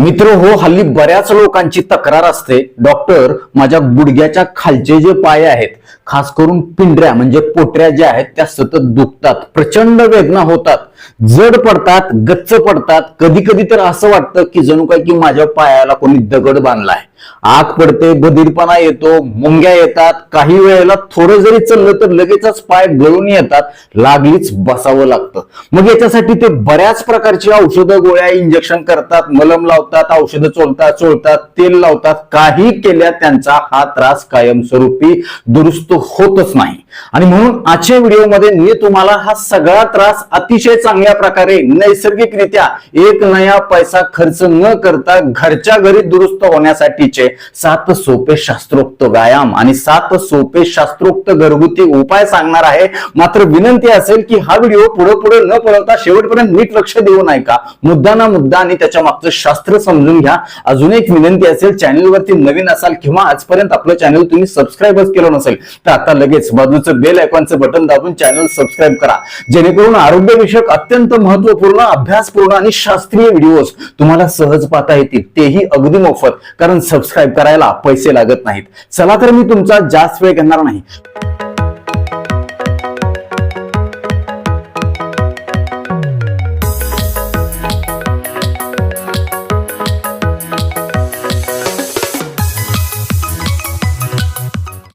मित्र हो हल्ली बऱ्याच लोकांची तक्रार असते. डॉक्टर माझ्या गुडघ्याच्या खालचे जे पाय आहेत खास करून पिंढऱ्या म्हणजे पोटऱ्या ज्या आहेत त्या सतत दुखतात प्रचंड वेदना होतात जड पडतात गच्च पडतात. कधी कधी तर असं वाटतं की जणू काय की माझ्या पायाला कोणी दगड बांधलाय. आग पडते बधीरपणा येतो मुंग्या येतात काही वेळेला थोडं जरी चाललं तर लगेचच पाय गळून येतात लागलीच बसावं लागतं. मग याच्यासाठी ते बऱ्याच प्रकारची औषधं गोळ्या इंजेक्शन करतात मलम लावतात औषधं चोलतात चोळतात तेल लावतात काही केल्या त्यांचा हा त्रास कायमस्वरूपी दुरुस्त होतच नाही. आणि म्हणून आजच्या व्हिडिओमध्ये मी तुम्हाला हा सगळा त्रास अतिशय चांगल्या प्रकारे नैसर्गिकरित्या एक नया पैसा खर्च न करता घरच्या घरी दुरुस्त होण्यासाठीचे सात सोपे शास्त्रोक्त व्यायाम आणि सात सोपे शास्त्रोक्त घरगुती उपाय सांगणार आहे. मात्र विनंती असेल की हा व्हिडिओ पुढे पुढे न पळवता शेवटपर्यंत नीट लक्ष देऊ नये का मुद्दा ना मुद्दा आणि त्याच्या मागचं शास्त्र समजून घ्या. अजून एक विनंती असेल चॅनलवरती नवीन असाल किंवा आजपर्यंत आपलं चॅनल तुम्ही सबस्क्राईबच केलं नसेल तर आता लगेच बाजू बाजूचं बेल आयकॉनचं बटन दाबून चॅनल सबस्क्राईब करा. जेणेकरून आरोग्यविषयक अत्यंत महत्त्वपूर्ण अभ्यासपूर्ण आणि शास्त्रीय व्हिडिओज तुम्हाला सहज पाहता येतील. तेही अगदी मोफत कारण सबस्क्राईब करायला पैसे लागत नाहीत. चला तर मी तुमचा जास्त वेळ घेणार नाही.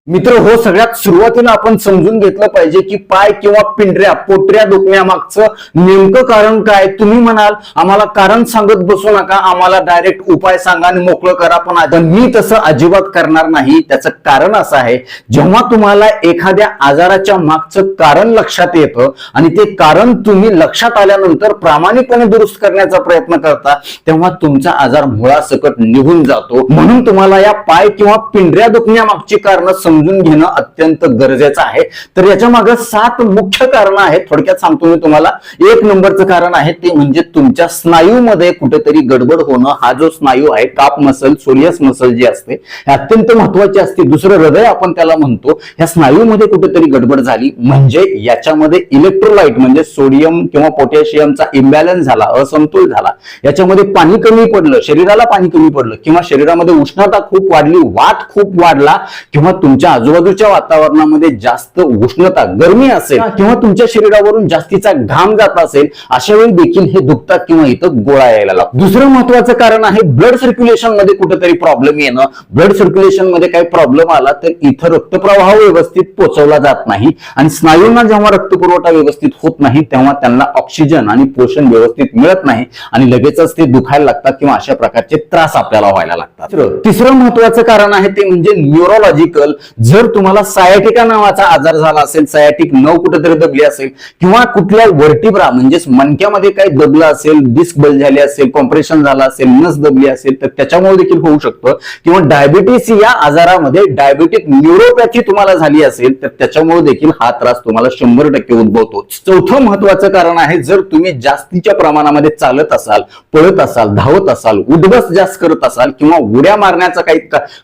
मित्र हो सगळ्यात सुरुवातीला आपण समजून घेतलं पाहिजे की पाय किंवा पिंढऱ्या पोटऱ्या दुखण्यामागचं नेमकं कारण काय? तुम्ही म्हणाल आम्हाला कारण सांगत बसू नका आम्हाला डायरेक्ट उपाय सांगा आणि मोकळं करा पण पण मी तसं अजिबात करणार नाही. त्याचं कारण असं आहे जेव्हा तुम्हाला एखाद्या आजाराच्या मागचं कारण लक्षात येतं आणि ते कारण तुम्ही लक्षात आल्यानंतर प्रामाणिकपणे दुरुस्त करण्याचा प्रयत्न करता तेव्हा तुमचा आजार मुळासकट निघून जातो. म्हणून तुम्हाला या पाय किंवा पिंढऱ्या दुखण्यामागची कारण समजून घेणं अत्यंत गरजेचं आहे. तर याच्या मागे सात मुख्य कारण आहेत. थोडक्यात सांगतो मी तुम्हाला. एक नंबरचं कारण आहे ते म्हणजे तुमच्या स्नायूमध्ये कुठेतरी गडबड होणं. हा जो स्नायू आहे काप मसल सोलियस मसल जी असते हे अत्यंत महत्वाची असते. दुसरं हृदय आपण त्याला म्हणतो. या स्नायूमध्ये कुठेतरी गडबड झाली. म्हणजे याच्यामध्ये इलेक्ट्रोलाइट म्हणजे सोडियम किंवा पोटॅशियमचा इम्बॅलन्स झाला असमतोल झाला. याच्यामध्ये पाणी कमी पडलं. शरीराला पाणी कमी पडलं. किंवा शरीरामध्ये उष्णता खूप वाढली वाट खूप वाढला किंवा तुमच्या आजूबाजूच्या वातावरणामध्ये जास्त उष्णता गरमी असेल किंवा तुमच्या शरीरावरून जास्तीचा घाम जात असेल अशा वेळी देखील हे दुखतात किंवा इथं गोळा यायला लागतो. दुसरं महत्वाचं कारण आहे ब्लड सर्क्युलेशनमध्ये कुठेतरी प्रॉब्लेम येणं. ब्लड सर्क्युलेशनमध्ये काही प्रॉब्लेम आला तर इथं रक्तप्रवाह व्यवस्थित पोचवला जात नाही आणि स्नायूंना जेव्हा रक्तपुरवठा व्यवस्थित होत नाही तेव्हा त्यांना ऑक्सिजन आणि पोषण व्यवस्थित मिळत नाही आणि लगेचच ते दुखायला लागतात किंवा अशा प्रकारचे त्रास आपल्याला व्हायला लागतात. तिसरं- तिसरं महत्वाचं कारण आहे ते म्हणजे न्यूरोलॉजिकल जर तुम्हाला सायटिका नावाचा आजार झाला असेल सायटिक नऊ कुठेतरी दबली असेल किंवा कुठल्या वर्टिब्रा म्हणजेच मणक्यामध्ये काही दबलं असेल डिस्क बल झाले असेल कॉम्प्रेशन झालं असेल नस दबली असेल तर त्याच्यामुळे देखील होऊ शकतं. किंवा डायबिटीस या आजारामध्ये डायबिटिक न्यूरोपॅथी तुम्हाला झाली असेल तर त्याच्यामुळे देखील हा त्रास तुम्हाला शंभर टक्के उद्भवतो. चौथं महत्वाचं कारण आहे जर तुम्ही जास्तीच्या प्रमाणामध्ये चालत असाल पळत असाल धावत असाल उठबस जास्त करत असाल किंवा उड्या मारण्याचा काही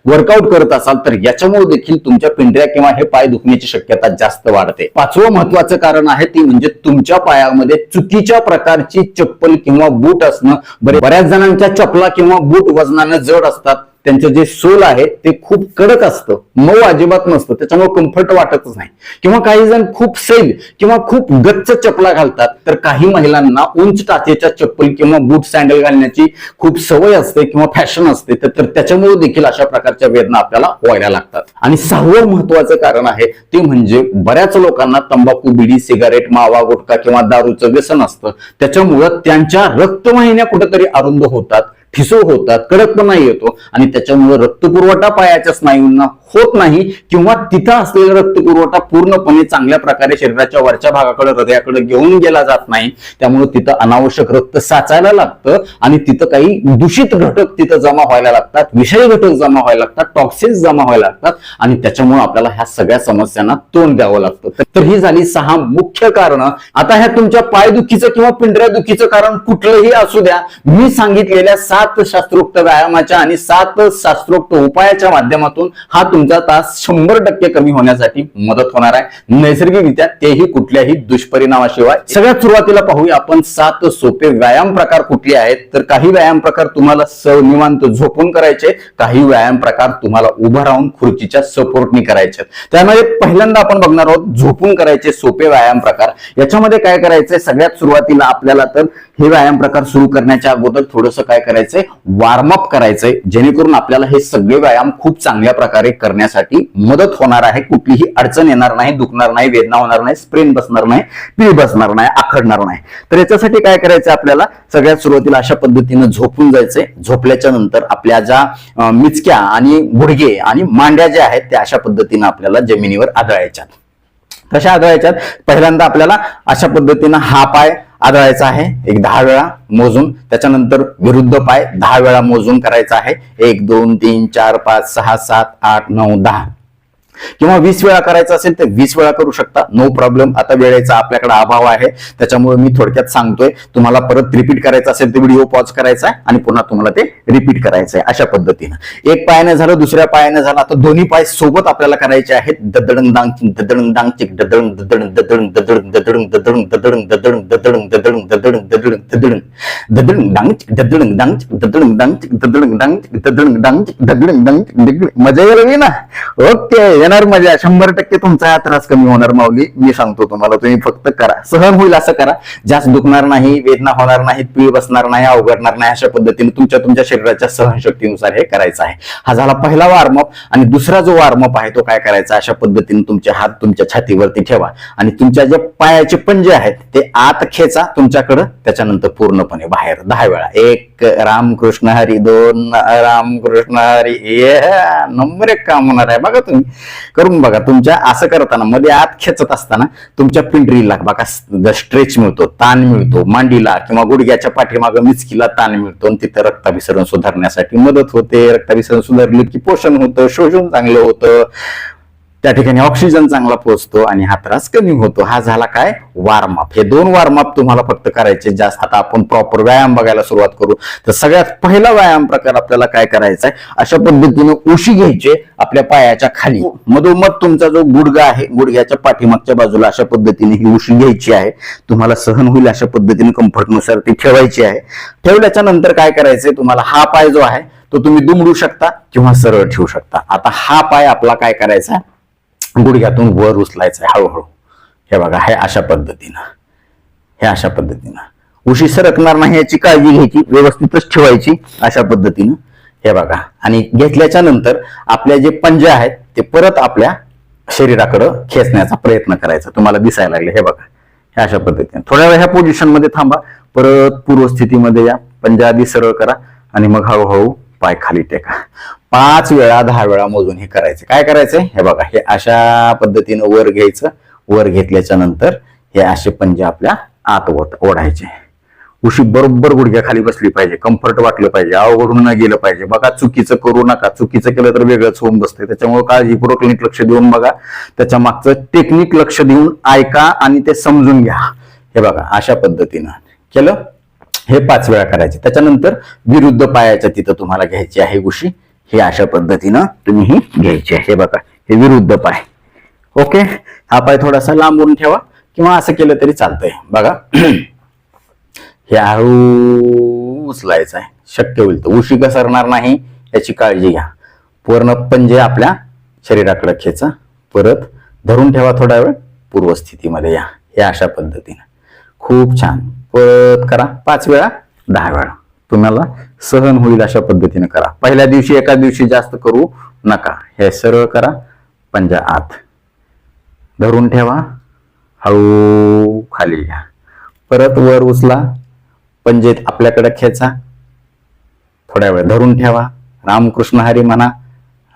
वर्कआउट करत असाल तर याच्यामुळे देखील तुमच्या पिंढऱ्या किंवा हे पाय दुखण्याची शक्यता जास्त वाढते. पाचवं महत्वाचं कारण आहे ती म्हणजे तुमच्या पायामध्ये चुकीच्या प्रकारची चप्पल किंवा बूट असणं. बऱ्याच जणांच्या चपला किंवा बूट वजनानं जड असतात. त्यांचं जे सोल आहे ते खूप कडक असतं मऊ अजिबात नसतं त्याच्यामुळे कम्फर्ट वाटतच नाही. किंवा काही जण खूप सैल किंवा खूप गच्च चपला घालतात तर काही महिलांना उंच टाचेच्या चप्पल किंवा बूट सँडल घालण्याची खूप सवय असते किंवा फॅशन असते तर त्याच्यामुळे देखील अशा प्रकारच्या वेदना आपल्याला व्हायला लागतात. आणि सहावं महत्वाचं कारण आहे ते म्हणजे बऱ्याच लोकांना तंबाखू बिडी सिगारेट मावा गुटखा किंवा दारूचं व्यसन असतं. त्याच्यामुळं त्यांच्या रक्तवाहिन्या कुठेतरी अरुंद होतात. ठिसो होतात कडकपणा येतो आणि त्याच्यामुळे रक्तपुरवठा पायाच्या स्नायूंना होत नाही किंवा तिथं असलेला रक्तपुरवठा पूर्णपणे चांगल्या प्रकारे शरीराच्या वरच्या भागाकडे हृदयाकडे घेऊन गेला जात नाही. त्यामुळे तिथं अनावश्यक रक्त साचायला लागतं आणि तिथं काही दूषित घटक तिथं जमा व्हायला लागतात विषय घटक जमा व्हायला लागतात टॉक्सिन्स जमा व्हायला लागतात आणि त्याच्यामुळे आपल्याला ह्या सगळ्या समस्यांना तोंड द्यावं लागतं. तर- ही झाली सहा मुख्य कारण. आता ह्या तुमच्या पायदुखीचं किंवा पिंढऱ्या दुखीचं कारण कुठलंही असू द्या मी सांगितलेल्या सात शास्त्रोक्त व्यायामाच्या आणि सात शास्त्रोक्त उपायाच्या माध्यमातून हा तुमचा तास शंभर टक्के कमी होण्यासाठी मदत होणार आहे. नैसर्गिकरित्या तेही कुठल्याही दुष्परिणामाशिवाय. सगळ्यात सुरुवातीला पाहूया आपण सात सोपे व्यायाम प्रकार कुठले आहेत? तर काही व्यायाम प्रकार तुम्हाला स निवांत झोपून करायचे काही व्यायाम प्रकार तुम्हाला उभं राहून खुर्चीच्या सपोर्टनी करायचे. त्यामध्ये पहिल्यांदा आपण बघणार आहोत झोपून करायचे सोपे व्यायाम प्रकार. याच्यामध्ये काय करायचंय? सगळ्यात सुरुवातीला आपल्याला तर हे व्यायाम प्रकार सुरू करण्याच्या अगोदर थोडस काय करायचं करायचंय वॉर्मअप करायचंय जेणेकरून आपल्याला हे सगळे व्यायाम खूप चांगल्या प्रकारे करण्यासाठी मदत होणार आहे. कुठलीही अडचण येणार नाही दुखणार नाही वेदना होणार नाही स्प्रेन बसणार नाही पीळ बसणार नाही आखडणार नाही. तर याच्यासाठी काय करायचं आपल्याला? सगळ्यात सुरुवातीला अशा पद्धतीनं झोपून जायचंय. झोपल्याच्या नंतर आपल्या ज्या मिचक्या आणि गुडघे आणि मांड्या ज्या आहेत त्या अशा पद्धतीनं आपल्याला जमिनीवर आदळायच्या कशा आदळायच्यात पहिल्यांदा आपल्याला अशा पद्धतीनं हा पाय आदळायचा आहे. एक दहा वेळा मोजून त्याच्यानंतर विरुद्ध पाय दहा वेळा मोजून करायचा आहे. एक दोन तीन चार पाच सहा सात आठ नऊ दहा. किंवा वीस वेळा करायचं असेल तर वीस वेळा करू शकता नो प्रॉब्लेम आता वेळेचा आपल्याकडे अभाव आहे त्याच्यामुळे मी थोडक्यात सांगतोय तुम्हाला परत रिपीट करायचं असेल तर व्हिडिओ पॉज करायचा आहे आणि पुन्हा तुम्हाला ते रिपीट करायचं आहे अशा पद्धतीनं एक पायाने झालं दुसऱ्या पायाने झालं आता दोन्ही पाय सोबत आपल्याला करायचे आहेत ददडंग दांग चिक ददडंग डांग चिक ददडंग ददडंग ददडंग ददडंग ददडंग ददडंग ददडंग ददडंग ददडंग ददडंग ददडंग ददडंग ददडंग डांग चिक ददडंग डांग चिक ददडंग डांग चिक ददडंग डांग चिक ददडंग डांग चिक ददडंग डांग चिक ददडंग मजा येईल ना ओके येणार मजा शंभर टक्के तुमचा हा त्रास कमी होणार माऊली. मी सांगतो तुम्हाला तुम्ही फक्त करा. सहन होईल असं करा. जास्त दुखणार नाही वेदना होणार नाही पीळ बसणार नाही अवघडणार नाही अशा पद्धतीने तुमच्या तुमच्या शरीराच्या सहनशक्तीनुसार हे करायचं आहे. हा झाला पहिला वॉर्मअप आणि दुसरा जो वॉर्मअप आहे तो काय करायचा? अशा पद्धतीने तुमचे हात तुमच्या छातीवरती ठेवा. आणि तुमच्या जे पायाचे पंजे आहेत ते आत खेचा तुमच्याकडं त्याच्यानंतर पूर्णपणे बाहेर. दहा वेळा. एक रामकृष्ण हरी दोन राम कृष्ण हरी ये नंबर एक काम होणार आहे. बघा तुम्ही करून बघा. तुमच्या असं करताना मध्ये आत खेचत असताना तुमच्या पिंडरीला बघा स्ट्रेच मिळतो ताण मिळतो मांडीला किंवा गुडघ्याच्या पाठीमागं मिचकीला ताण मिळतो आणि तिथं रक्ताभिसरण सुधारण्यासाठी मदत होते. रक्ताभिसरण सुधारलं की पोषण होतं शोषण चांगलं होतं. त्या ठिकाणी ऑक्सिजन चांगला पोहोचतो आणि हा त्रास कमी होतो. हा झाला काय? वॉर्मअप हे दोन वॉर्मअप तुम्हाला फक्त करायचे जास्त आता आपण प्रॉपर व्यायाम बघायला सुरुवात करू. तर सगळ्यात पहिला व्यायाम प्रकार आपल्याला काय करायचा आहे? अशा पद्धतीने उशी घ्यायचे आपल्या पायाच्या खाली. मधोमध तुमचा जो गुडगा आहे गुडघ्याच्या पाठीमागच्या बाजूला अशा पद्धतीने ही उशी घ्यायची आहे. तुम्हाला सहन होईल अशा पद्धतीने कम्फर्टनुसार ती ठेवायची आहे. ठेवल्याच्या नंतर काय करायचंय? तुम्हाला हा पाय जो आहे तो तुम्ही दुमडू शकता किंवा सरळ ठेवू शकता. आता हा पाय आपला काय करायचा? गुडघ्यातून वर उचलायचं आहे हळूहळू. हे बघा हे अशा पद्धतीनं. हे अशा पद्धतीनं. उशी सरकणार नाही याची काळजी घ्यायची व्यवस्थितच ठेवायची अशा पद्धतीनं. हे बघा आणि घेतल्याच्या नंतर आपल्या जे पंजे आहेत ते परत आपल्या शरीराकडं खेचण्याचा प्रयत्न करायचा. तुम्हाला दिसायला लागले हे बघा. हे अशा पद्धतीने. थोड्या वेळ ह्या पोझिशनमध्ये थांबा. परत पूर्वस्थितीमध्ये या. पंजा आधी सरळ करा. आणि मग हळूहळू पाय खाली टेका. पाच वेळा दहा वेळा मोजून हे करायचं. काय करायचंय हे बघा हे अशा पद्धतीनं वर घ्यायचं. वर घेतल्याच्या नंतर हे असे पंजे आपल्या आत ओढायचे. उशी बरोबर गुडघ्या खाली बसली पाहिजे. कम्फर्ट वाटलं पाहिजे. अवघडून न गेलं पाहिजे. बघा चुकीचं करू नका. चुकीचं केलं तर वेगळंच होऊन बसते त्याच्यामुळे काळजीपूर्वक नीट लक्ष देऊन बघा. त्याच्या मागचं टेक्निक लक्ष देऊन ऐका आणि ते समजून घ्या. हे बघा अशा पद्धतीनं केलं. हे पाच वेळा करायचे. त्याच्यानंतर विरुद्ध पायाच्या तिथं तुम्हाला घ्यायची आहे उशी. हे अशा पद्धतीनं तुम्ही ही घ्यायची आहे. हे बघा हे विरुद्ध पाय. ओके? हा पाय थोडासा लांबून ठेवा किंवा असं केलं तरी चालतंय. बघा. हे हळू उचलायचं आहे. शक्य होईल तर उशी घसरणार नाही. याची काळजी घ्या. पूर्ण पंजे आपल्या शरीराकडे खेचा. परत धरून ठेवा थोडा वेळ. पूर्वस्थितीमध्ये या. हे अशा पद्धतीनं. खूप छान. परत करा. पाच वेळा दहा वेळा. तुम्हाला सहन होईल अशा पद्धतीने करा. पहिल्या दिवशी एका दिवशी जास्त करू नका. हे सरळ करा. पंजा आत. धरून ठेवा. हळू खाली घ्या. परत वर उचला. पंजेत आपल्याकडे खेचा. थोड्या वेळ धरून ठेवा. रामकृष्ण हरी म्हणा.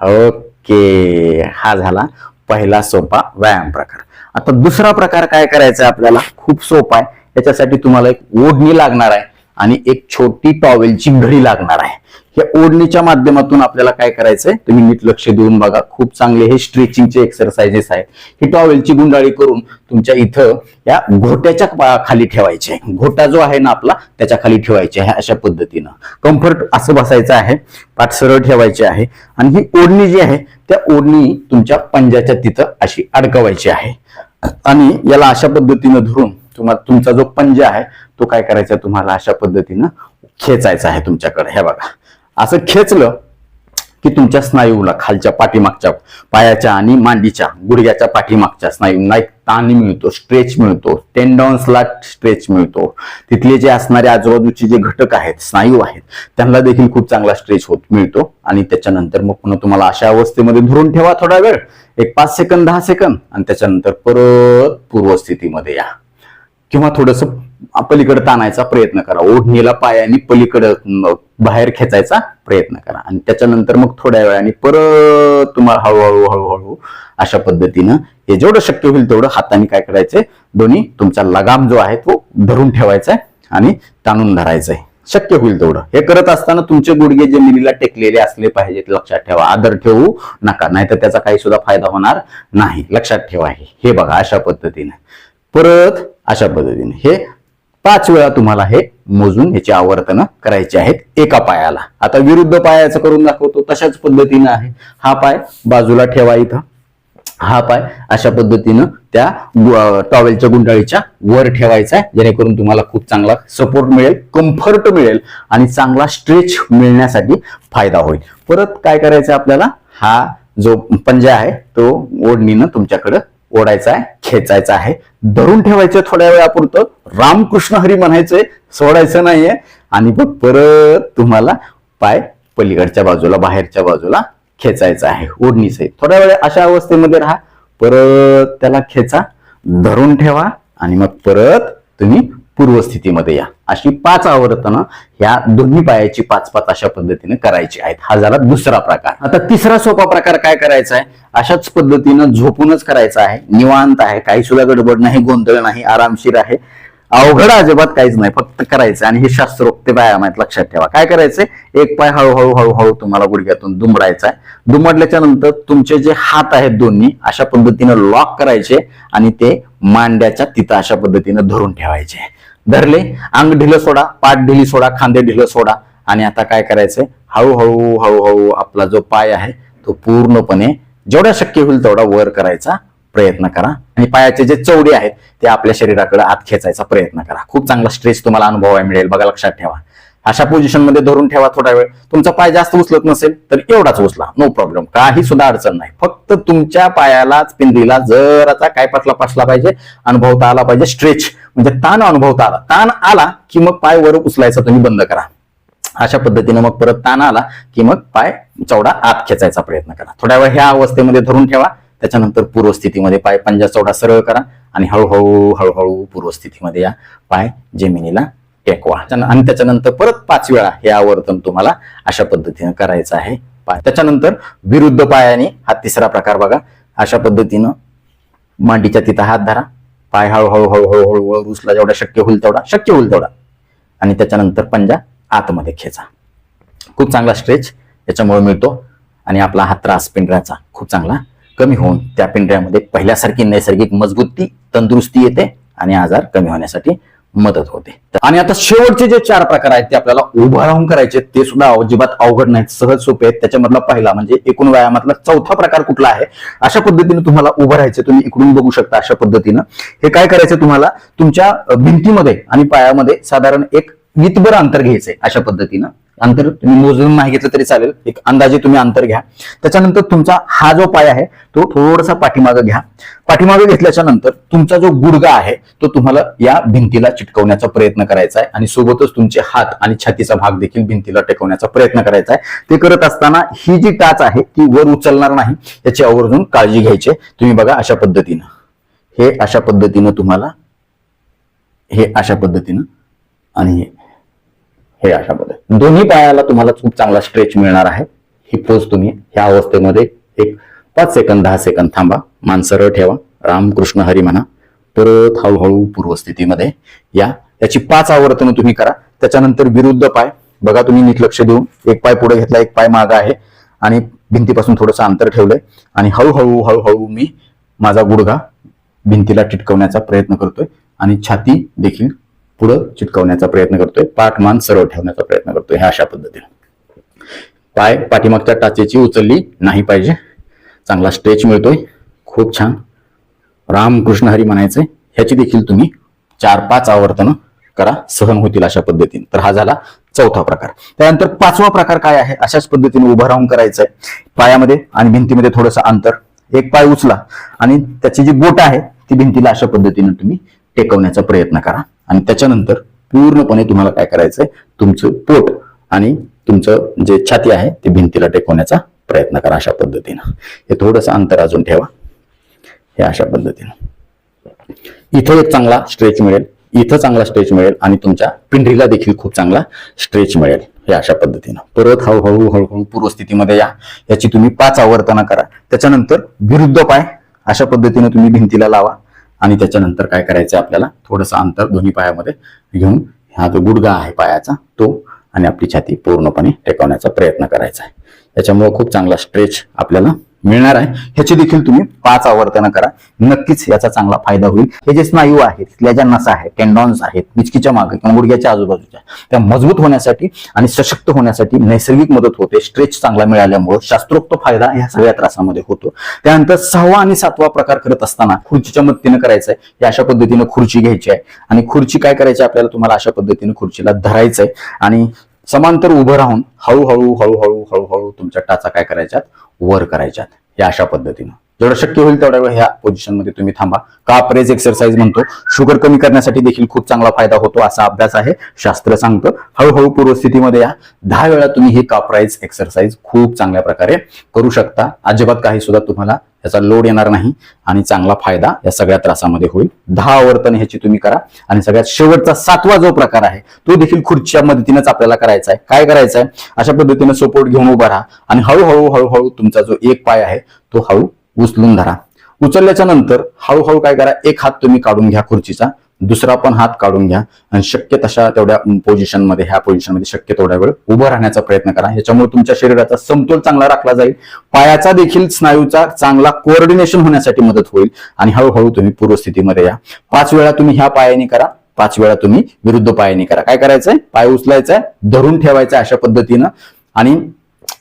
ओके. हा झाला पहिला सोपा व्यायाम प्रकार. आता दुसरा प्रकार काय करायचा आपल्याला? खूप सोपा आहे. याच्यासाठी तुम्हाला एक ओढणी लागणार आहे आणि एक छोटी टॉवेलची घडी लागणार आहे. या ओढणीच्या माध्यमातून आपल्याला काय करायचंय? तुम्ही नीट लक्ष देऊन बघा. खूप चांगले हे स्ट्रेचिंगचे एक्सरसाइजेस आहेत. ही टॉवेलची गुंडाळी करून तुमच्या इथं या घोट्याच्या खाली ठेवायचे. घोटा जो आहे ना आपला त्याच्याखाली ठेवायचे आहे अशा पद्धतीनं. कम्फर्ट असं बसायचं आहे. पाठ सरळ ठेवायचे आहे. आणि ही ओढणी जी आहे त्या ओढणी तुमच्या पंजाच्या तिथं अशी अडकवायची आहे. आणि याला अशा पद्धतीनं धरून तुम्हाला तुमचा जो पंजा आहे तो काय करायचा तुम्हाला अशा पद्धतीनं खेचायचा आहे तुमच्याकडे. हे बघा. असं खेचलं की तुमच्या स्नायूला खालच्या पाठीमागच्या पायाच्या आणि मांडीच्या गुडघ्याच्या पाठीमागच्या स्नायूंना एक ताण मिळतो स्ट्रेच मिळतो टेंडॉन्सला स्ट्रेच मिळतो. तिथले जे असणारे आजूबाजूचे जे घटक आहेत स्नायू आहेत त्यांना देखील खूप चांगला स्ट्रेच होत मिळतो आणि त्याच्यानंतर मग पुन्हा तुम्हाला अशा अवस्थेमध्ये धरून ठेवा थोडा वेळ. एक पाच सेकंद दहा सेकंद आणि त्याच्यानंतर परत पूर्वस्थितीमध्ये या. किंवा थोडस पलीकडे ताणायचा प्रयत्न करा. ओढणीला पायाने पलीकडे बाहेर खेचायचा प्रयत्न करा. आणि त्याच्यानंतर मग थोड्या वेळाने परत तुम्हाला हळूहळू हळूहळू अशा पद्धतीनं हे जेवढं शक्य होईल तेवढं हाताने काय करायचंय? दोन्ही तुमचा लगाम जो आहे तो धरून ठेवायचा आहे आणि ताणून धरायचंय. शक्य होईल तेवढं. हे करत असताना तुमचे गुडघे जमिनीला टेकलेले असले पाहिजेत लक्षात ठेवा. आदर ठेवू नका. नाहीतर त्याचा काही सुद्धा फायदा होणार नाही. लक्षात ठेवा हे. हे बघा अशा पद्धतीने. परत अशा पद्धतीने. हे पाच वेळा तुम्हाला हे मोजून याची आवर्तनं करायची आहेत एका पायाला. आता विरुद्ध पायाचं करून दाखवतो तशाच पद्धतीनं आहे. हा पाय बाजूला ठेवा इथं. हा पाय अशा पद्धतीनं त्या टॉवेलच्या गुंडाळीच्या वर ठेवायचा आहे जेणेकरून तुम्हाला खूप चांगला सपोर्ट मिळेल कम्फर्ट मिळेल आणि चांगला स्ट्रेच मिळण्यासाठी फायदा होईल. परत काय करायचं आपल्याला? हा जो पंजा आहे तो ओढणीनं तुमच्याकडं ओढायचा आहे खेचायचा आहे. धरून ठेवायचं थोड्या वेळापुरतं. रामकृष्ण हरी म्हणायचंय सोडायचं नाहीये. आणि मग परत तुम्हाला पाय पलीकडच्या बाजूला बाहेरच्या बाजूला खेचायचा आहे ओढणीचं आहे. थोड्या वेळ अशा अवस्थेमध्ये राहा. परत त्याला खेचा धरून ठेवा. आणि मग परत तुम्ही पूर्वस्थितीमध्ये या. अशी पाच आवर्तनं ह्या दोन्ही पायाची पाच पाच अशा पद्धतीने करायची आहेत. हा झाला दुसरा प्रकार. आता तिसरा सोपा प्रकार काय करायचा आहे? अशाच पद्धतीनं झोपूनच करायचा आहे. निवांत आहे. काही सुद्धा गडबड नाही गोंधळ नाही आरामशीर आहे. अवघड अजिबात काहीच नाही. फक्त करायचं आणि हे शास्त्रोक्त व्यायाम आहेत. लक्षात ठेवा. काय करायचंय? एक पाय हळूहळू हळूहळू तुम्हाला गुडघ्यातून दुमडायचा आहे. दुमडल्याच्या नंतर तुमचे जे हात आहेत दोन्ही अशा पद्धतीनं लॉक करायचे आणि ते मांड्याच्या तिथं अशा पद्धतीनं धरून ठेवायचे. धरले. अंग ढिलं सोडा पाठ ढिली सोडा खांदे ढिलं सोडा. आणि आता काय करायचंय? हळूहळू हळूहळू आपला जो पाय आहे तो पूर्णपणे जेवढा शक्य होईल तेवढा वर करायचा प्रयत्न करा. आणि पायाचे जे चौडे आहेत ते आपल्या शरीराकडे आत खेचायचा प्रयत्न करा. खूप चांगला स्ट्रेस तुम्हाला अनुभवायला मिळेल. बघा लक्षात ठेवा. अशा पोझिशनमध्ये धरून ठेवा थोडा वेळ. तुमचा पाय जास्त उचलत नसेल तर एवढाच उचला. नो प्रॉब्लेम काही सुद्धा अडचण नाही. फक्त तुमच्या पायालाच पिंदीला जराचा काय पटला पसला पाहिजे. अनुभवता आला पाहिजे. स्ट्रेच म्हणजे ताण अनुभवता आला. ताण आला की मग पाय वर उचलायचा तुम्ही बंद करा. अशा पद्धतीने मग परत ताण आला की मग पाय चौडा आत खेचायचा प्रयत्न करा. थोड्या वेळ ह्या अवस्थेमध्ये धरून ठेवा. त्याच्यानंतर पूर्वस्थितीमध्ये पाय पंजा चौडा सरळ करा. आणि हळूहळू हळूहळू पूर्वस्थितीमध्ये या पाय जमिनीला टेकवा. आणि त्याच्यानंतर परत पाच वेळा हे आवर्तन तुम्हाला अशा पद्धतीनं करायचं आहे. पाय त्याच्यानंतर विरुद्ध पायाने हा तिसरा प्रकार बघा. अशा पद्धतीनं मांडीच्या तिथं हात धरा. पाय हळूहळू हळूहळू हळूहळू रुसला जेवढा शक्य होईल तेवढा. शक्य होईल तेवढा. आणि त्याच्यानंतर पंजा आतमध्ये खेचा. खूप चांगला स्ट्रेच याच्यामुळे मिळतो. आणि आपला हा त्रास पिंढऱ्याचा खूप चांगला कमी होऊन त्या पिंढऱ्यामध्ये पहिल्यासारखी नैसर्गिक मजबूती तंदुरुस्ती येते आणि आजार कमी होण्यासाठी मदत होते. आणि आता शेवटचे जे चार प्रकार आहेत ते आपल्याला उभं राहून करायचे ते सुद्धा अजिबात अवघड नाहीत सहज सोपे आहेत. त्याच्यामधला पहिला म्हणजे एकूण व्यायामातला चौथा प्रकार कुठला आहे? अशा पद्धतीने तुम्हाला उभं राहायचं तुम्ही इकडून बघू शकता अशा पद्धतीनं. हे काय करायचं तुम्हाला? तुमच्या भिंतीमध्ये आणि पायामध्ये साधारण एक वितभर अंतर घ्यायचंय अशा पद्धतीनं. अंतर तुम्ही मोजून नाही घेतलं तरी चालेल. एक अंदाजे तुम्ही अंतर घ्या. त्याच्यानंतर तुमचा हा जो पाय आहे तो थोडासा पाठीमागं घ्या. पाठीमागं घेतल्याच्या नंतर तुमचा जो गुडगा आहे तो तुम्हाला या भिंतीला चिटकवण्याचा प्रयत्न करायचा आहे आणि सोबतच तुमचे हात आणि छातीचा भाग देखील भिंतीला टेकवण्याचा प्रयत्न करायचा आहे. ते करत असताना ही जी टाच आहे ती वर उचलणार नाही. याची आवर्जून काळजी घ्यायची आहे. तुम्ही बघा अशा पद्धतीनं. हे अशा पद्धतीनं तुम्हाला हे अशा पद्धतीनं आणि हे हे अशा पद्धती दोन्ही पायाला तुम्हाला खूप चांगला स्ट्रेच मिळणार आहे. ही पोज तुम्ही ह्या अवस्थेमध्ये एक पाच सेकंद दहा सेकंद थांबा. मान सरळ ठेवा. रामकृष्ण हरी म्हणा. परत हळूहळू पूर्वस्थितीमध्ये या. याची पाच आवर्तनं तुम्ही करा. त्याच्यानंतर विरुद्ध पाय. बघा तुम्ही नीट लक्ष देऊन. एक पाय पुढे घेतला एक पाय मागा आहे. आणि भिंतीपासून थोडंसं अंतर ठेवलंय. आणि हळूहळू हळूहळू मी माझा गुडघा भिंतीला टिटकवण्याचा प्रयत्न करतोय. आणि छाती देखील पुढं चिटकवण्याचा प्रयत्न करतोय पाठमान सरळ ठेवण्याचा प्रयत्न करतोय ह्या अशा पद्धतीने. पाय पाठीमागच्या टाचेची उचलली नाही पाहिजे. चांगला स्ट्रेच मिळतोय. खूप छान. रामकृष्ण हरी म्हणायचंय ह्याची देखील तुम्ही चार पाच आवर्तनं करा सहन होतील अशा पद्धतीने. तर हा झाला चौथा प्रकार. त्यानंतर पाचवा प्रकार काय आहे? अशाच पद्धतीने उभं राहून करायचं आहे पायामध्ये आणि भिंतीमध्ये थोडंसं अंतर. एक पाय उचला आणि त्याची जी बोट आहे ती भिंतीला अशा पद्धतीने तुम्ही टेकवण्याचा प्रयत्न करा. आणि त्याच्यानंतर पूर्णपणे तुम्हाला काय करायचंय तुमचं पोट आणि तुमचं जे छाती आहे ते भिंतीला टेकवण्याचा प्रयत्न करा अशा पद्धतीनं. हे थोडंसं अंतर अजून ठेवा. हे अशा पद्धतीनं. इथं एक चांगला स्ट्रेच मिळेल. इथं चांगला स्ट्रेच मिळेल आणि तुमच्या पिंढरीला देखील खूप चांगला स्ट्रेच मिळेल. हे अशा पद्धतीनं. परत हळूहळू हळूहळू पूर्वस्थितीमध्ये या. याची तुम्ही पाच आवर्तनं करा. त्याच्यानंतर विरुद्ध पाय अशा पद्धतीनं तुम्ही भिंतीला लावा. आणि त्याच्यानंतर काय करायचं आपल्याला? थोडंसं अंतर दोन्ही पायामध्ये घेऊन हा जो गुडगा आहे पायाचा तो आणि आपली छाती पूर्णपणे टेकवण्याचा प्रयत्न करायचा आहे. त्याच्यामुळं खूप चांगला स्ट्रेच आपल्याला मिळणार आहे. ह्याची देखील तुम्ही पाच आवर्तनं करा. नक्कीच याचा चांगला फायदा होईल. हे जे स्नायू आहेत तिथल्या ज्या नसा आहेत टेंडॉन्स आहेत मिचकीच्या मागे किंवा गुडघ्याच्या आजूबाजूच्या त्या मजबूत होण्यासाठी आणि सशक्त होण्यासाठी नैसर्गिक मदत होते. स्ट्रेच चांगला मिळाल्यामुळे शास्त्रोक्त फायदा ह्या सगळ्या त्रासामध्ये होतो. त्यानंतर सहावा आणि सातवा प्रकार करत असताना खुर्चीच्या मदतीने करायचं आहे. या अशा पद्धतीने खुर्ची घ्यायची आहे. आणि खुर्ची काय करायची आहे आपल्याला तुम्हाला अशा पद्धतीने खुर्चीला धरायचंय. आणि समांतर उभं राहून हळूहळू हळूहळू हळूहळू तुमच्या टाचा काय करायच्यात? वर करायच्यात या अशा पद्धतीनं. जेवढं शक्य होईल तेवढ्या वेळ ह्या पोझिशनमध्ये तुम्ही थांबा. का प्रेज एक्सरसाइज म्हणतो? शुगर कमी करण्यासाठी देखील खूप चांगला फायदा होतो असा अभ्यास आहे. शास्त्र सांगतं. हळूहळू पूर्वस्थितीमध्ये या. दहा वेळा तुम्ही हे का प्राईज एक्सरसाइज खूप चांगल्या प्रकारे करू शकता. अजिबात काही सुद्धा तुम्हाला याचा लोड येणार नाही आणि चांगला फायदा या सगळ्या त्रासामध्ये होईल. दहा आवर्तन ह्याची तुम्ही करा. आणि सगळ्यात शेवटचा सातवा जो प्रकार आहे तो देखील खुर्चीच्या मदतीनेच आपल्याला करायचा आहे. काय करायचा आहे? अशा पद्धतीने सपोर्ट घेऊन उभा राहा. आणि हळूहळू हळूहळू तुमचा जो एक पाय आहे तो हळू उचलून धरा. उचलल्याच्या नंतर हळूहळू काय करा एक हात तुम्ही काढून घ्या खुर्चीचा दुसरा पण हात काढून घ्या आणि शक्य तशा तेवढ्या पोझिशनमध्ये ह्या पोझिशनमध्ये शक्य तेवढ्या वेळ उभं राहण्याचा प्रयत्न करा. याच्यामुळे तुमच्या शरीराचा समतोल चांगला राखला जाईल. पायाचा देखील स्नायूचा चांगला कोऑर्डिनेशन होण्यासाठी मदत होईल आणि हळूहळू तुम्ही पूर्वस्थितीमध्ये या. पाच वेळा तुम्ही ह्या पायाने करा पाच वेळा तुम्ही विरुद्ध पायाने करा. काय करायचंय? पाय उचलायचाय धरून ठेवायचा अशा पद्धतीनं आणि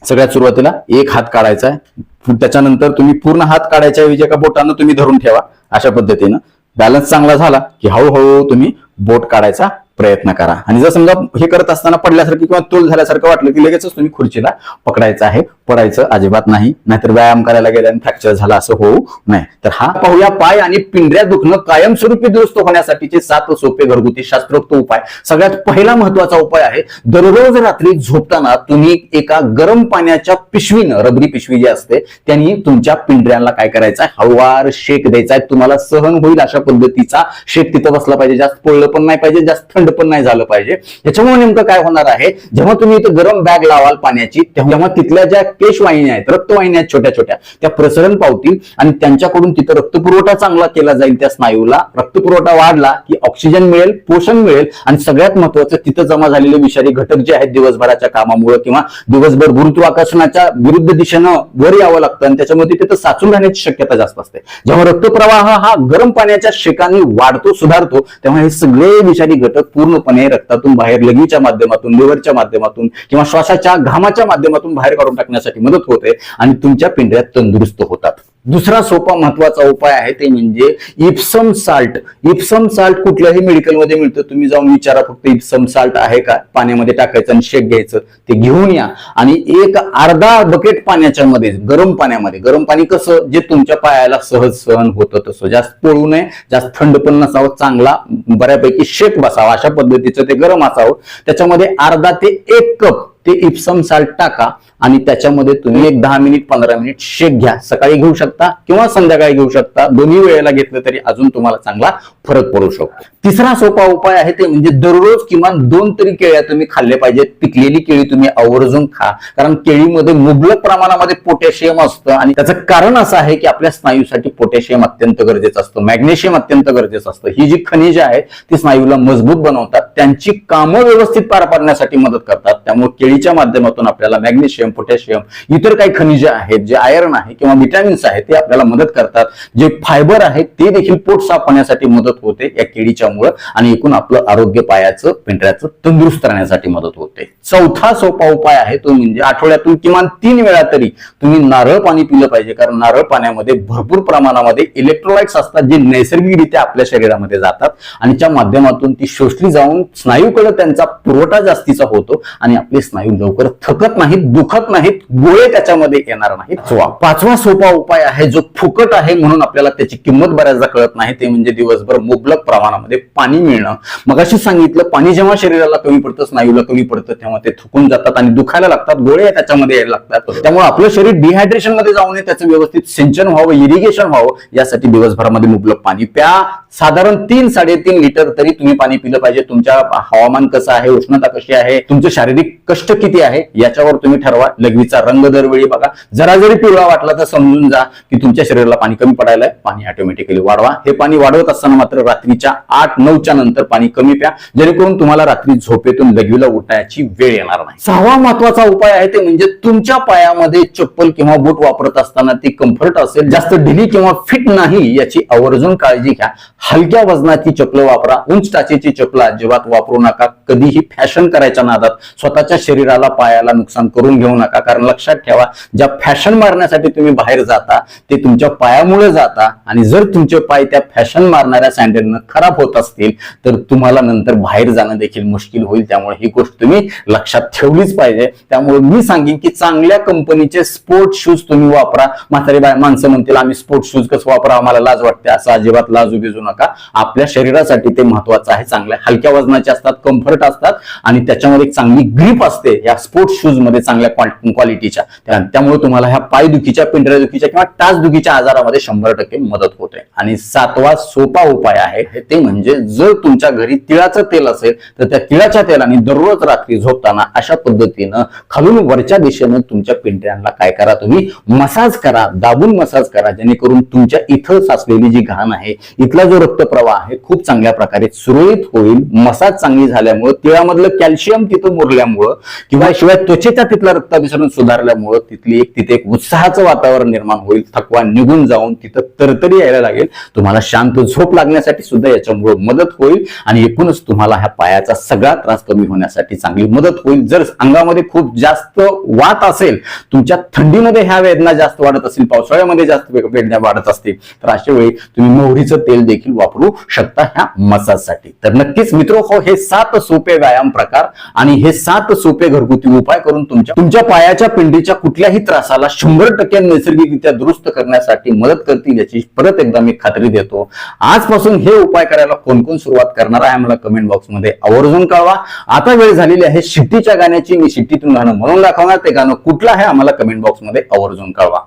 सगळ्यात सुरुवातीला एक हात काढायचा आहे त्याच्यानंतर तुम्ही पूर्ण हात काढायच्या ऐवजी एका बोटानं तुम्ही धरून ठेवा अशा पद्धतीनं. बॅलन्स चांगला झाला की हळूहळू तुम्ही बोट काढायचा प्रयत्न करा. आणि जर समजा हे करत असताना पडल्यासारखं किंवा तोल झाल्यासारखं वाटलं की लगेचच तुम्ही खुर्चीला पकडायचं आहे पडायचं अजिबात नाही नाहीतर व्यायाम करायला गेल्याने फ्रॅक्चर झाला असं होऊ नये. तर हा पाहूया पाय आणि पिंढऱ्या दुखणं कायमस्वरूपी दुरुस्त होण्यासाठीचे सात सोपे घरगुती शास्त्रोक्त उपाय. सगळ्यात पहिला महत्त्वाचा उपाय आहे दररोज रात्री झोपताना तुम्ही एका गरम पाण्याच्या पिशवीनं रबरी पिशवी जी असते त्यांनी तुमच्या पिंढऱ्यांना काय करायचं आहे हळवार शेक द्यायचा आहे तुम्हाला सहन होईल अशा पद्धतीचा शेक तिथं बसला पाहिजे. जास्त पडलं पण नाही पाहिजे जास्त थंड पण नाही झालं पाहिजे. याच्यामुळे नेमकं काय होणार आहे? जेव्हा तुम्ही इथं गरम बॅग लावाल पाण्याची तेव्हा तिथल्या ज्या केशवाहिन्या आहेत रक्तवाहिन्या आहेत छोट्या छोट्या त्या प्रसरण पावतील आणि त्यांच्याकडून तिथं रक्तपुरवठा चांगला केला जाईल त्या स्नायूला. रक्तपुरवठा वाढला की ऑक्सिजन मिळेल पोषण मिळेल आणि सगळ्यात महत्वाचं तिथं जमा झालेले विषारी घटक जे आहेत दिवसभराच्या कामामुळे किंवा दिवसभर गुरुत्वाकर्षणाच्या विरुद्ध दिशेनं वर यावं लागतं आणि त्याच्यामुळे तिथं साचून राहण्याची शक्यता जास्त असते. जेव्हा रक्तप्रवाह हा गरम पाण्याच्या शेकाने वाढतो सुधारतो तेव्हा हे सगळे विषारी घटक पूर्णपणे रक्तातून बाहेर लगीच्या माध्यमातून लिव्हरच्या माध्यमातून किंवा श्वासाच्या घामाच्या माध्यमातून बाहेर काढून टाकण्यासाठी मदत होते आणि तुमच्या पिंढऱ्या तंदुरुस्त होतात. दुसरा सोपा महत्त्वाचा उपाय आहे ते म्हणजे इप्सम साल्ट. इप्सम साल्ट कुठल्याही मेडिकलमध्ये मिळतं. तुम्ही जाऊन विचारा फक्त इप्सम साल्ट आहे का? पाण्यामध्ये टाकायचं आणि शेक घ्यायचं. ते घेऊन या. आणि एक अर्धा बकेट पाण्याच्या मध्ये गरम पाण्यामध्ये. गरम पाणी कसं? जे तुमच्या पायाला सहज सहन होतं तसं. जास्त पळू नये. जास्त थंड पण नसावं. चांगला बऱ्यापैकी शेक बसावा. अशा पद्धतीचं ते गरम असावं. त्याच्यामध्ये अर्धा ते एक कप ते इप्सम साल्ट टाका आणि त्याच्यामध्ये तुम्ही एक दहा मिनिट पंधरा मिनिट शेक घ्या. सकाळी घेऊ शकता किंवा संध्याकाळी घेऊ शकता. दोन्ही वेळेला घेतलं तरी अजून तुम्हाला चांगला फरक पडू शकतो. तिसरा सोपा उपाय आहे ते म्हणजे दररोज किमान दोन तरी केळ्या तुम्ही खाल्ले पाहिजेत. पिकलेली केळी तुम्ही आवर्जून खा. कारण केळीमध्ये मुबलक प्रमाणामध्ये पोटॅशियम असतं आणि त्याचं कारण असं आहे की आपल्या स्नायूसाठी पोटॅशियम अत्यंत गरजेचं असतं. मॅग्नेशियम अत्यंत गरजेचं असतं. ही जी खनिजे आहेत ती स्नायूला मजबूत बनवतात. त्यांची कामं व्यवस्थित पार पाडण्यासाठी मदत करतात. त्यामुळे केळी केळीच्या माध्यमातून आपल्याला मॅग्नेशियम पोटॅशियम इतर काही खनिजे आहेत जे आयर्न आहे किंवा विटॅमिन्स आहेत ते आपल्याला मदत करतात. जे फायबर आहे ते देखील पोट साफ होण्यासाठी मदत होते या केळीच्या मुळे आणि एकूण आपलं आरोग्य पायाचं पिंढऱ्याचं तंदुरुस्त राहण्यासाठी मदत होते. चौथा सोपा उपाय आहे तो म्हणजे आठवड्यातून किमान तीन वेळा तरी तुम्ही नारळ पाणी पिलं पाहिजे. कारण नारळ पाण्यामध्ये भरपूर प्रमाणामध्ये इलेक्ट्रोलाइट्स असतात जे नैसर्गिकरित्या आपल्या शरीरामध्ये जातात आणि त्या माध्यमातून ती शोषली जाऊन स्नायूकडे त्यांचा पुरवठा जास्तीचा होतो आणि आपले स्नायू लवकर थकत नाहीत दुखत नाहीत गोळे त्याच्यामध्ये येणार नाहीत. पाचवा सोपा उपाय आहे जो फुकट आहे म्हणून आपल्याला त्याची किंमत बऱ्याचदा कळत नाही ते म्हणजे दिवसभर मुबलक प्रमाणामध्ये पाणी मिळणं. मगाशी सांगितलं पाणी जेव्हा शरीराला कमी पडतं स्नायूला कमी पडतं तेव्हा ते थकून जातात आणि दुखायला लागतात गोळे त्याच्यामध्ये यायला लागतात. त्यामुळे आपलं शरीर डिहायड्रेशनमध्ये जाऊ नये त्याचं व्यवस्थित सिंचन व्हावं इरिगेशन व्हावं यासाठी दिवसभरामध्ये मुबलक पाणी प्या साधारण तीन साडेतीन लिटर तरी तुम्ही पाणी पिलं पाहिजे. तुमच्या हवामान कसं आहे? उष्णता कशी आहे? तुमचं शारीरिक कष्ट किती आहे? याच्यावर तुम्ही ठरवा. लघवीचा रंग दरवेळी बघा. जरा जरी पिवळा वाटला तर समजून जा की तुमच्या शरीराला पाणी कमी पडायला पाणी ऑटोमॅटिकली वाढवा. हे पाणी वाढवत असताना मात्र रात्रीच्या आठ नऊच्या नंतर पाणी कमी प्या. जेणेकरून तुम्हाला रात्री झोपेतून लघवीला उठायची वेळ येणार नाही. सहावा महत्त्वाचा उपाय आहे ते म्हणजे तुमच्या पायामध्ये चप्पल किंवा बूट वापरत असताना ती कम्फर्ट असेल. जास्त ढिली किंवा फिट नाही याची आवर्जून काळजी घ्या. हलक्या वजनाची चपलं वापरा. उंच टाचेची चपला अजिबात वापरू नका. कधीही फॅशन करायच्या नादात स्वतःच्या शरीराला पायाला नुकसान करून घेऊ नका. कारण लक्षात ठेवा ज्या फॅशन मारण्यासाठी तुम्ही बाहेर जाता ते तुमच्या पायामुळे जाता. आणि जर तुमचे पाय त्या फॅशन मारणाऱ्या सँडलनं खराब होत असतील तर तुम्हाला नंतर बाहेर जाणं देखील मुश्किल होईल. त्यामुळे ही गोष्ट तुम्ही लक्षात ठेवलीच पाहिजे. त्यामुळे मी सांगेन की चांगल्या कंपनीचे स्पोर्ट शूज तुम्ही वापरा. म्हातारी बाय माणसं म्हणतील आम्ही स्पोर्ट शूज कसं वापरा आम्हाला लाज वाटते. असं अजिबात लाजू बिजू नका. आपल्या शरीरासाठी ते महत्वाचं आहे. चांगल्या हलक्या वजनाचे असतात कम्फर्ट असतात आणि त्याच्यामध्ये एक चांगली ग्रीप असते या स्पोर्ट्स शूजमध्ये चांगल्या क्वालिटीच्या त्यामुळे तुम्हाला ह्या पाय दुखीच्या पिंढऱ्या दुखीच्या किंवा टाच दुखीच्या आजारामध्ये शंभर टक्के मदत होते. आणि सातवा सोपा उपाय आहे ते म्हणजे जर तुमच्या घरी तिळाचं तेल असेल तर त्या तिळाच्या तेलाने दररोज रात्री झोपताना अशा पद्धतीनं खालून वरच्या दिशेनं तुमच्या पिंढऱ्यांना काय करा तुम्ही? मसाज करा दाबून मसाज करा जेणेकरून तुमच्या इथं साचलेली जी घाण आहे इथला जो रक्तप्रवाह हे खूप चांगल्या प्रकारे सुरळीत होईल. मसाज चांगली झाल्यामुळं तिळामधलं कॅल्शियम तिथं मुरल्यामुळं किंवा शिवाय त्वचेच्या तिथलं रक्ताभिसरण सुधारल्यामुळं तिथली एक तिथे एक उत्साहाचं वातावरण निर्माण होईल. थकवा निघून जाऊन तिथं तरतरी यायला लागेल. तुम्हाला शांत झोप लागण्यासाठी सुद्धा याच्यामुळे मदत होईल. आणि एकूणच तुम्हाला ह्या पायाचा सगळा त्रास कमी होण्यासाठी चांगली मदत होईल. जर अंगामध्ये खूप जास्त वात असेल तुमच्या थंडीमध्ये ह्या वेदना जास्त वाढत असतील पावसाळ्यामध्ये जास्त वेदना वाढत असतील तर अशा वेळी तुम्ही मोहरीचं तेल देखील वापरू शकता ह्या मसाजसाठी. तर नक्कीच मित्र हो हे सात सोपे व्यायाम प्रकार आणि हे सात सोपे घरगुती उपाय करून तुमच्या तुमच्या पायाच्या पिंडीच्या कुठल्याही त्रासाला शंभर टक्के नैसर्गिकरित्या दुरुस्त करण्यासाठी मदत करतील याची परत एकदा मी खात्री देतो. आजपासून हे उपाय करायला कोण कोण सुरुवात करणार आहे मला कमेंट बॉक्समध्ये आवर्जून कळवा. आता वेळ झालेली आहे शिट्टीच्या गाण्याची. मी शिट्टीतून गाणं म्हणून दाखवणार. ते गाणं कुठलं आहे आम्हाला कमेंट बॉक्समध्ये आवर्जून कळवा.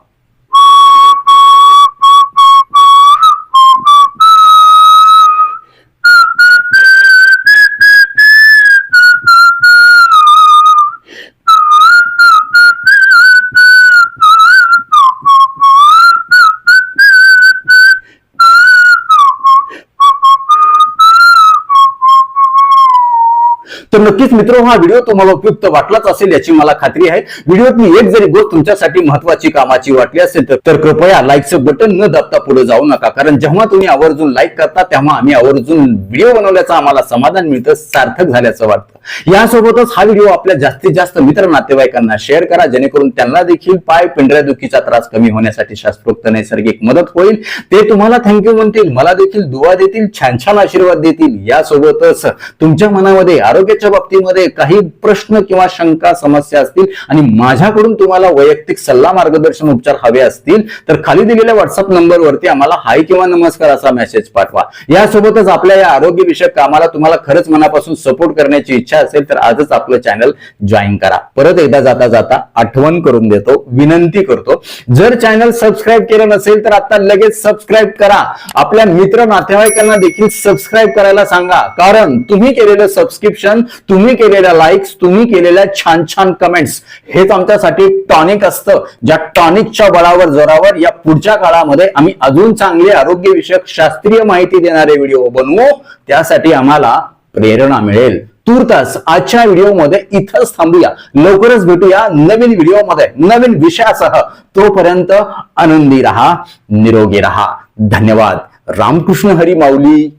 तर नक्कीच मित्र हा व्हिडिओ तुम्हाला उपयुक्त वाटलाच असेल याची मला खात्री आहे. व्हिडिओतली एक जरी गोष्ट तुमच्यासाठी महत्वाची कामाची वाटली असेल तर- तर कृपया लाईकचं बटन न दाबता पुढे जाऊ नका. कारण जेव्हा तुम्ही आवर्जून लाईक करता तेव्हा आम्ही आवर्जून व्हिडिओ बनवल्याचं आम्हाला समाधान मिळतं सार्थक झाल्याचं वाटतं. यासोबतच हा व्हिडिओ आपल्या जास्तीत जास्त मित्र नातेवाईकांना शेअर करा जेणेकरून त्यांना देखील पाय पिंढऱ्या दुखीचा त्रास कमी होण्यासाठी शास्त्रोक्त नैसर्गिक मदत होईल. ते तुम्हाला थँक्यू म्हणतील मला देखील दुवा देतील छान छान आशीर्वाद देतील. यासोबतच तुमच्या मनामध्ये आरोग्य आरोग्याच्या बाबतीमध्ये काही प्रश्न किंवा शंका समस्या असतील आणि माझ्याकडून तुम्हाला वैयक्तिक सल्ला मार्गदर्शन उपचार हवे असतील तर खाली दिलेल्या व्हॉट्सअप नंबरवरती आम्हाला हाय किंवा नमस्कार असा मेसेज पाठवा. यासोबतच आपल्या या आरोग्य विषयक कामाला तुम्हाला खरंच मनापासून सपोर्ट करण्याची इच्छा असेल तर आजच आपलं चॅनल जॉईन करा. परत एकदा जाता जाता आठवण करून देतो विनंती करतो. जर चॅनल सबस्क्राईब केलं नसेल तर आता लगेच सबस्क्राईब करा. आपल्या मित्र नातेवाईकांना देखील सबस्क्राईब करायला सांगा. कारण तुम्ही केलेलं सबस्क्रिप्शन तुम्ही केलेल्या लाईक्स तुम्ही केलेल्या छान छान कमेंट्स हेच आमच्यासाठी टॉनिक असतं. ज्या टॉनिकच्या बळावर जोरावर या पुढच्या काळामध्ये आम्ही अजून चांगले आरोग्यविषयक शास्त्रीय माहिती देणारे व्हिडिओ बनवू. त्यासाठी आम्हाला प्रेरणा मिळेल. तूर्तास आजच्या व्हिडिओमध्ये इथंच थांबूया. लवकरच भेटूया नवीन व्हिडिओमध्ये नवीन विषयासह. तोपर्यंत आनंदी रहा निरोगी रहा. धन्यवाद. रामकृष्ण हरी माऊली.